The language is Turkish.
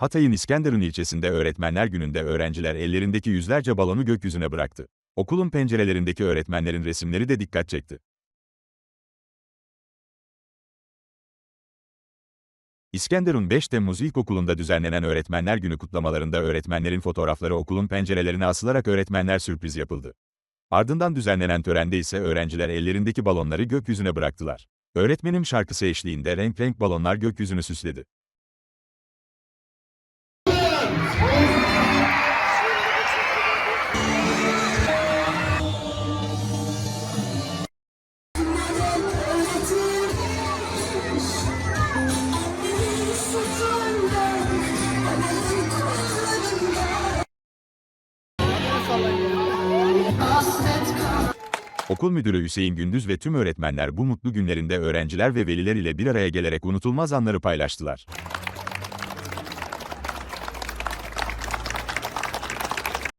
Hatay'ın İskenderun ilçesinde Öğretmenler Günü'nde öğrenciler ellerindeki yüzlerce balonu gökyüzüne bıraktı. Okulun pencerelerindeki öğretmenlerin resimleri de dikkat çekti. İskenderun 5 Temmuz İlkokulu'nda düzenlenen Öğretmenler Günü kutlamalarında öğretmenlerin fotoğrafları okulun pencerelerine asılarak öğretmenler sürpriz yapıldı. Ardından düzenlenen törende ise öğrenciler ellerindeki balonları gökyüzüne bıraktılar. Öğretmenim şarkısı eşliğinde renk renk balonlar gökyüzünü süsledi. Okul müdürü Hüseyin Gündüz ve tüm öğretmenler bu mutlu günlerinde öğrenciler ve veliler ile bir araya gelerek unutulmaz anları paylaştılar.